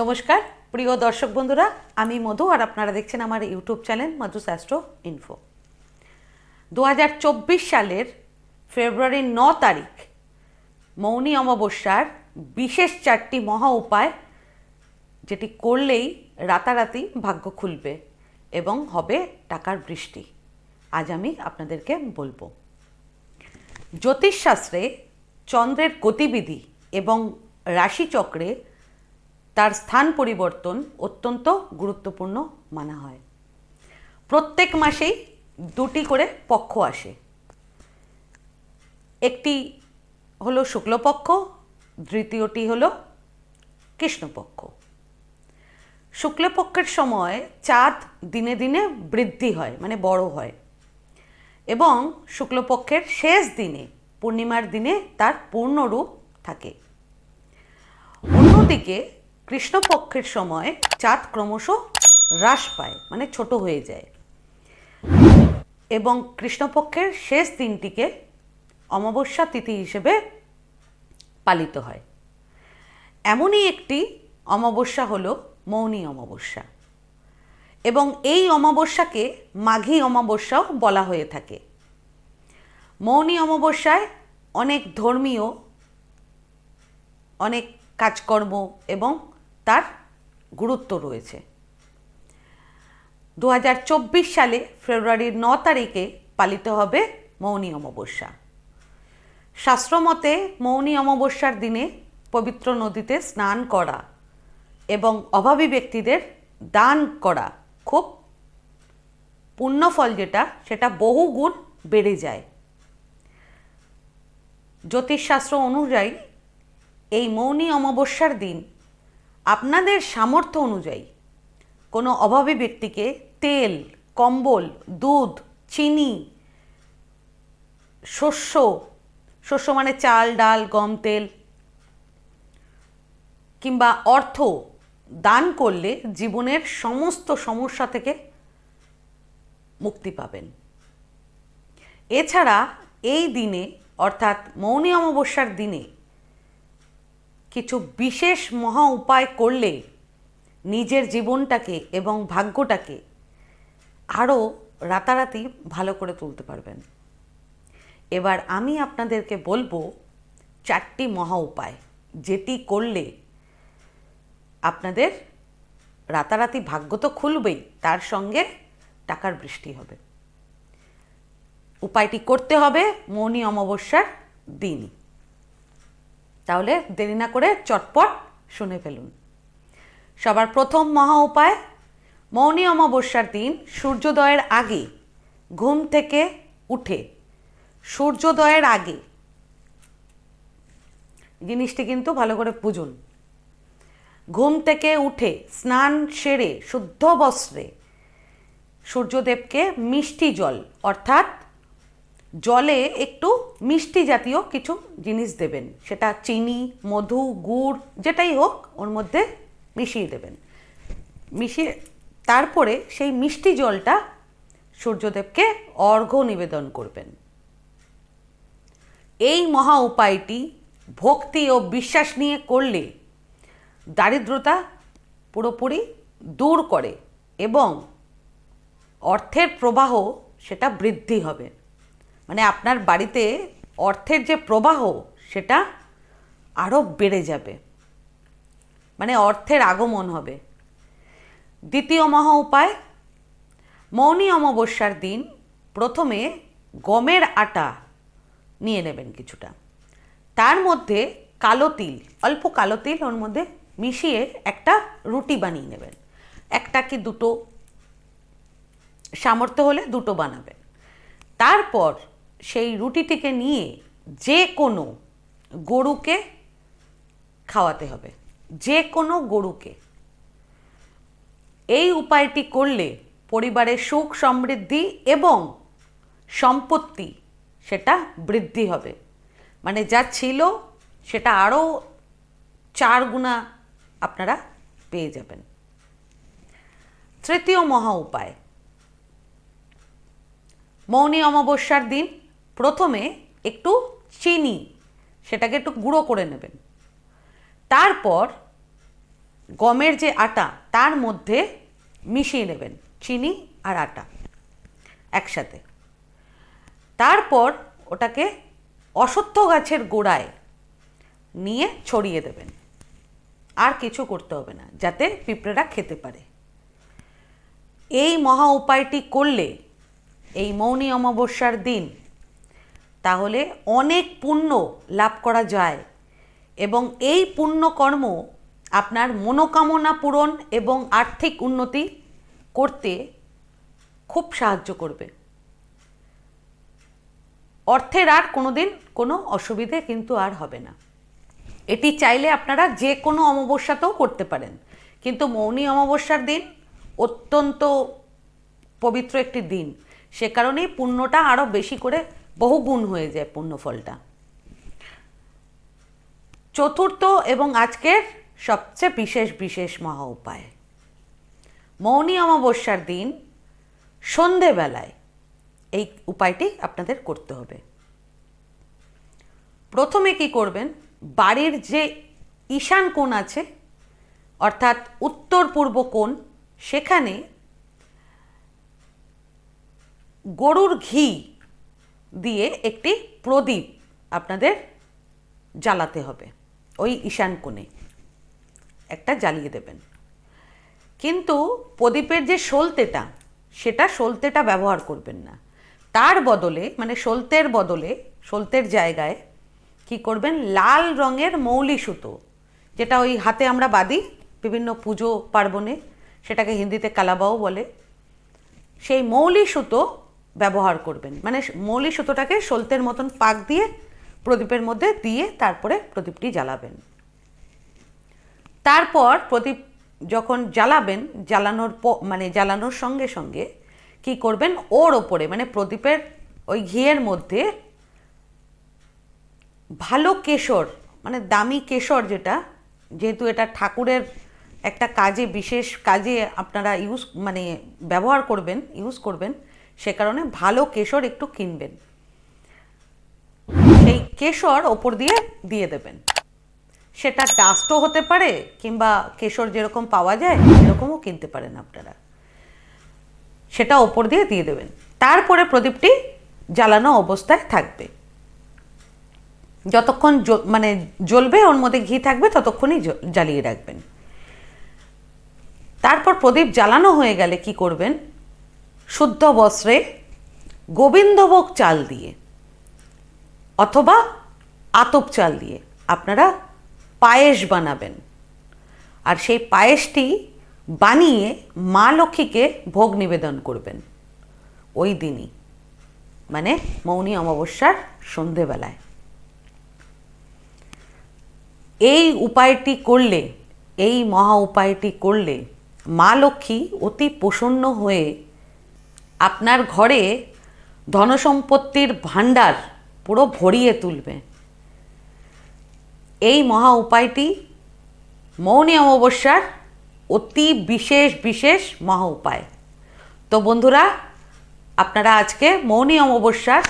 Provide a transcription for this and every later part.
নমস্কার, প্রিয় দর্শক বন্ধুরা, আমি মধু আর আপনারা দেখছেন আমার ইউটিউব চ্যানেল মধু শাস্ত্র ইনফো। দু হাজার চব্বিশ সালের ফেব্রুয়ারির ন তারিখ, মৌনী অমাবস্যার বিশেষ চারটি মহা উপায়, যেটি করলেই রাতারাতি ভাগ্য খুলবে এবং হবে টাকার বৃষ্টি। আজ আমি আপনাদেরকে বলব। জ্যোতিষশাস্ত্রে চন্দ্রের গতিবিধি এবং রাশিচক্রে তার স্থান পরিবর্তন অত্যন্ত গুরুত্বপূর্ণ মানা হয়। প্রত্যেক মাসেই দুটি করে পক্ষ আসে। একটি হলো শুক্লপক্ষ, দ্বিতীয়টি হলো কৃষ্ণপক্ষ। শুক্লপক্ষের সময় চাঁদ দিনে দিনে বৃদ্ধি হয় মানে বড় হয়। এবং শুক্লপক্ষের শেষ দিনে, পূর্ণিমার দিনে তার পূর্ণরূপ থাকে। অন্যদিকে কৃষ্ণপক্ষের সময় চাঁদ ক্রমশ হ্রাস পায় মানে ছোট হয়ে যায়। এবং কৃষ্ণপক্ষের শেষ দিনটিকে অমাবস্যা তিথি হিসেবে পালিত হয়। এমনই একটি অমাবস্যা হলো মৌনী অমাবস্যা। এবং এই অমাবস্যাকে মাঘী অমাবস্যাও বলা হয়ে থাকে। মৌনী অমাবস্যায় অনেক ধর্মীয়, অনেক কাজকর্ম এবং তার গুরুত্ব রয়েছে। দু হাজার চব্বিশ সালে ফেব্রুয়ারির ন তারিখে পালিত হবে মৌনী অমাবস্যা। শাস্ত্রমতে মৌনী অমাবস্যার দিনে পবিত্র নদীতে স্নান করা এবং অভাবী ব্যক্তিদের দান করা খুব পুণ্যফল যেটা, সেটা বহু গুণ বেড়ে যায়। জ্যোতিষশাস্ত্র অনুযায়ী এই মৌনী অমাবস্যার দিন আপনাদের সামর্থ্য অনুযায়ী কোনো অভাবী ব্যক্তিকে তেল, কম্বল, দুধ, চিনি, শস্য শস্য মানে চাল, ডাল, গম, তেল কিংবা অর্থ দান করলে জীবনের সমস্ত সমস্যা থেকে মুক্তি পাবেন। এছাড়া এই দিনে, অর্থাৎ মৌনী অমাবস্যার দিনে কিছু বিশেষ মহা উপায় করলে নিজের জীবনটাকে এবং ভাগ্যটাকে আরও রাতারাতি ভালো করে তুলতে পারবেন। এবার আমি আপনাদেরকে বলব চারটি মহা উপায় যেটি করলে আপনাদের রাতারাতি ভাগ্য তো খুলবেই, তার সঙ্গে টাকার বৃষ্টি হবে। উপায়টি করতে হবে মৌনী অমাবস্যার দিন তাহলে দেরি না করে চটপট শুনে ফেলুন। সবার প্রথম মহা উপায়, মৌনী অমাবস্যার দিন সূর্যোদয়ের আগে ঘুম থেকে উঠে, সূর্যোদয়ের আগে জিনিসটি কিন্তু ভালো করে বুঝুন। ঘুম থেকে উঠে, স্নান সেরে, শুদ্ধ বস্ত্রে সূর্যদেবকে মিষ্টি জল, অর্থাৎ জলে একটু মিষ্টি জাতীয় কিছু জিনিস দেবেন। সেটা চিনি, মধু, গুড়, যেটাই হোক, ওর মধ্যে মিশিয়ে দেবেন। মিশিয়ে তারপরে সেই মিষ্টি জলটা সূর্যদেবকে অর্ঘ্য নিবেদন করবেন। এই মহা উপায়টি ভক্তি ও বিশ্বাস নিয়ে করলে দারিদ্রতা পুরোপুরি দূর করে এবং অর্থের প্রবাহ সেটা বৃদ্ধি হবে। মানে আপনার বাড়িতে অর্থের যে প্রবাহ, সেটা আরও বেড়ে যাবে। মানে অর্থের আগমন হবে। দ্বিতীয় মহা উপায়, মৌনী অমাবস্যার দিন প্রথমে গমের আটা নিয়ে নেবেন কিছুটা। তার মধ্যে কালো তিল, অল্প কালো তিল ওর মধ্যে মিশিয়ে একটা রুটি বানিয়ে নেবেন। একটা কি দুটো? সামর্থ্য হলে দুটো বানাবেন। তারপর সেই রুটিটিকে নিয়ে যে কোনো গরুকে খাওয়াতে হবে। যে কোনো গরুকে। এই উপায়টি করলে পরিবারের সুখ সমৃদ্ধি এবং সম্পত্তি সেটা বৃদ্ধি হবে। মানে যা ছিল সেটা আরও চার গুণা আপনারা পেয়ে যাবেন। তৃতীয় মহা উপায়। মৌনী অমাবস্যার দিন প্রথমে একটু চিনি, সেটাকে একটু গুঁড়ো করে নেবেন। তারপর গমের যে আটা, তার মধ্যে মিশিয়ে নেবেন চিনি আর আটা একসাথে। তারপর ওটাকে অসত্য গাছের গোড়ায় নিয়ে ছড়িয়ে দেবেন। আর কিছু করতে হবে না, যাতে পিঁপড়েরা খেতে পারে। এই মহা উপায়টি করলে এই মৌনী অমাবস্যার দিন তাহলে অনেক পুণ্য লাভ করা যায়। এবং এই পুণ্যকর্ম আপনার মনোকামনা পূরণ এবং আর্থিক উন্নতি করতে খুব সাহায্য করবে। অর্থের আর কোনোদিন কোনো অসুবিধে কিন্তু আর হবে না। এটি চাইলে আপনারা যে কোনো অমাবস্যাতেও করতে পারেন। কিন্তু মৌনী অমাবস্যার দিন অত্যন্ত পবিত্র একটি দিন। সে কারণেই পুণ্যটা আরও বেশি করে বহুগুণ হয়ে যায় পুণ্যফলটা। চতুর্থ এবং আজকের সবচেয়ে বিশেষ বিশেষ মহা উপায়। মৌনী অমাবস্যার দিন সন্ধেবেলায় এই উপায়টি আপনাদের করতে হবে। প্রথমে কি করবেন? বাড়ির যে ঈশান কোণ আছে, অর্থাৎ উত্তর পূর্ব কোণ, সেখানে গরুর ঘি দিয়ে একটি প্রদীপ আপনাদের জ্বালাতে হবে। ওই ঈশান কোণে। একটা জ্বালিয়ে দেবেন। কিন্তু প্রদীপের যে সলতেটা সেটা সলতেটা ব্যবহার করবেন না। তার বদলে মানে সলতের বদলে সলতের জায়গায় কি করবেন? লাল রঙের মৌলি সুতো, যেটা ওই হাতে আমরা বাঁধি বিভিন্ন পুজো পার্বণে, সেটাকে হিন্দিতে কালাবাও বলে। সেই মৌলি সুতো ব্যবহার করবেন। মানে মৌলি সুতোটাকে সলতের মতন পাক দিয়ে প্রদীপের মধ্যে দিয়ে তারপরে প্রদীপটি জ্বালাবেন। তারপর প্রদীপ যখন জ্বালাবেন, জ্বালানোর মানে জ্বালানোর সঙ্গে সঙ্গে কি করবেন? ওর ওপরে মানে প্রদীপের ওই ঘিয়ের মধ্যে ভালো কেশর মানে দামি কেশর যেটা, যেহেতু এটা ঠাকুরের একটা কাজে বিশেষ কাজে আপনারা ইউজ মানে ব্যবহার করবেন, ইউজ করবেন সে কারণে ভালো কেশর একটু কিনবেন। সেই কেশর ওপর দিয়ে দিয়ে দেবেন। সেটা ডাস্টও হতে পারে কিংবা কেশর যেরকম পাওয়া যায় সেরকমও কিনতে পারেন আপনারা। সেটা ওপর দিয়ে দিয়ে দেবেন। তারপরে প্রদীপটি জ্বালানো অবস্থায় থাকবে। যতক্ষণ মানে জ্বলবে, ওর মধ্যে ঘি থাকবে, ততক্ষণই জ্ব- জ্বালিয়ে রাখবেন। তারপর প্রদীপ জ্বালানো হয়ে গেলে কি করবেন? শুদ্ধ বস্ত্রে গোবিন্দভোগ চাল দিয়ে অথবা আতপ চাল দিয়ে আপনারা পায়েস বানাবেন। আর সেই পায়েসটি বানিয়ে মা লক্ষ্মীকে ভোগ নিবেদন করবেন ওই দিনই মানে মৌনী অমাবস্যার সন্ধেবেলায়। এই উপায়টি করলে, এই মহা উপায়টি করলে মা লক্ষ্মী অতি প্রসন্ন হয়ে আপনার ঘরে ধনসম্পত্তির ভাণ্ডার পুরো ভরিয়ে তুলবে। এই মহা উপায়টি মৌনী অমাবস্যার অতি বিশেষ বিশেষ মহা উপায়। তো বন্ধুরা, আপনারা আজকে মৌনী অমাবস্যার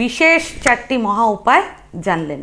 বিশেষ চারটি মহা উপায় জানলেন।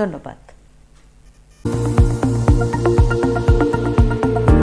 ধন্যবাদ।